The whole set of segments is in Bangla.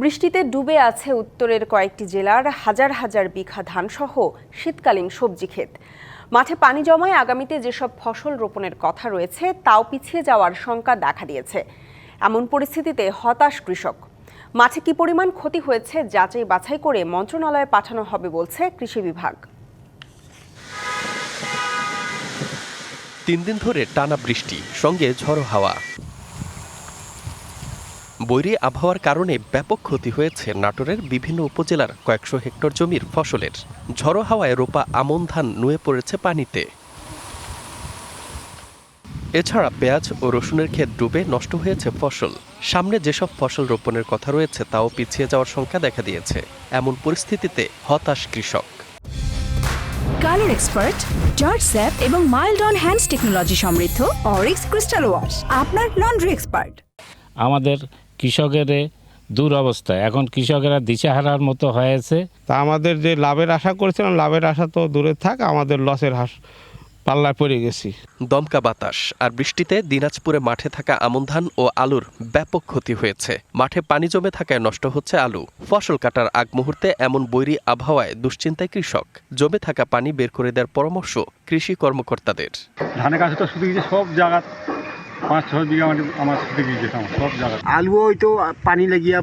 বৃষ্টিতে ডুবে আছে উত্তরের কয়েকটি জেলার হাজার হাজার বিঘা ধানসহ শীতকালীন সবজি ক্ষেত। মাঠে পানি জমায় আগামীতে যেসব ফসল রোপণের কথা রয়েছে, তাও পিছিয়ে যাওয়ার শঙ্কা দেখা দিয়েছে। এমন পরিস্থিতিতে হতাশ কৃষক। মাঠে কি পরিমাণ ক্ষতি হয়েছে যাচাই বাছাই করে মন্ত্রণালয়ে পাঠানো হবে বলছে কৃষি বিভাগ। তিন দিন ধরে টানা বৃষ্টি, সঙ্গে ঝড়ো হাওয়া। বৈরী আবহাওয়ার কারণে ব্যাপক ক্ষতি হয়েছে নাটোরের বিভিন্ন উপজেলার কয়েকশো হেক্টর জমির ফসলের। ঝড়ো হাওয়ায় রোপা আমন ধান নুয়ে পড়েছে পানিতে। এছাড়া পেঁয়াজ ও রসুনের ক্ষেত ডুবে নষ্ট হয়েছে ফসল। সামনে যেসব ফসল রোপণের কথা রয়েছে, তাও পিছিয়ে যাওয়ার সংখ্যা দেখা দিয়েছে। এমন পরিস্থিতিতে হতাশ কৃষক। কালার এক্সপার্ট জর্জ স্যাপ এবং মাইল্ড অন হ্যান্ডস টেকনোলজি সমৃদ্ধ অরিক্স ক্রিস্টাল ওয়াশ, আপনার লন্ড্রি এক্সপার্ট। আমাদের কৃষকের দুরবস্থা। এখন কৃষকেরা দিশাহারার মতো হয়েছে। তা আমাদের যে লাভের আশা করেছিলাম লাভের আশা তো দূরে থাক আমাদের লসের হাস পাল্লায় পড়ে গেছি। দমকা বাতাস আর বৃষ্টিতে দিনাজপুরে মাঠে থাকা আমন ধান ও আলুর ব্যাপক ক্ষতি হয়েছে। মাঠে পানি জমে থাকায় নষ্ট হচ্ছে আলু। ফসল কাটার আগ মুহূর্তে এমন বৈরী আবহাওয়ায় দুশ্চিন্তায় কৃষক। জমে থাকা পানি বের করে দেওয়ার পরামর্শ কৃষি কর্মকর্তাদের। ধানের গাছে তো শুধু সব জায়গা পাঁচ ছয় বিঘা মাটি আমার শুধু গিয়েছে আমার সব জায়গা আলু হয়তো পানি লাগিয়া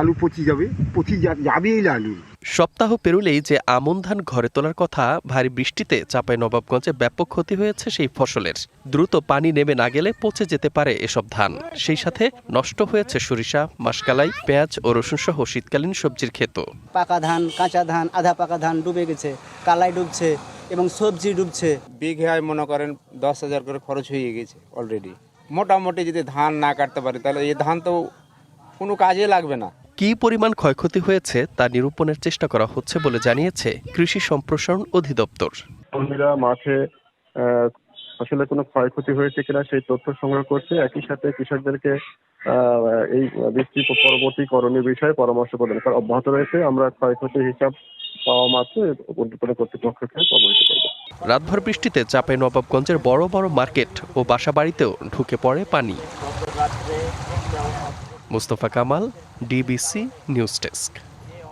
আলু পচি যাবে পচি যাবেই না আলু। সপ্তাহ পেরুলেই যে আমন ধান ঘরে তোলার কথা ভারী বৃষ্টিতে চাপাই নবাবগঞ্জে ব্যাপক ক্ষতি হয়েছে সেই ফসলের। দ্রুত পানি নেমে না গেলে পচে যেতে পারে এসব ধান। সেই সাথে নষ্ট হয়েছে সরিষা মাসকালাই পেঁয়াজ ও রসুন সহ শীতকালীন সবজির ক্ষেত। পাকা ধান কাঁচা ধান আধা পাকা ধান ডুবে গেছে কালাই ডুবছে। এবং সবজি ডুবছে। বিঘায় মনে করেন দশ হাজার করে খরচ হয়ে গেছে অলরেডি মোটামুটি যদি ধান না কাটতে পারি তাহলে এই ধান তো কোনো কাজে লাগবে না। কি পরিমাণ ক্ষয়ক্ষতি হয়েছে তা নিরূপণের চেষ্টা করা হচ্ছে বলে জানিয়েছে কৃষি সম্প্রসারণ অধিদপ্তর। কর্মীরা মাঠে আহ, আসলে কোনো ক্ষয়ক্ষতি হয়েছে কিনা সেই তথ্য সংগ্রহ করছে। একই সাথে কৃষকদেরকে আহ, এই বৃষ্টি পরবর্তী করণীয় বিষয়ে পরামর্শ প্রদান করা অব্যাহত রয়েছে। আমরা ক্ষয়ক্ষতির হিসাব পাওয়া মাত্র কর্তৃপক্ষকে অবহিত করব রাতভর বৃষ্টিতে চাপাই নবাবগঞ্জের বড় বড় মার্কেট ও বাসা বাড়িতেও ঢুকে পড়ে পানি। Mustafa Kamal DBC news desk.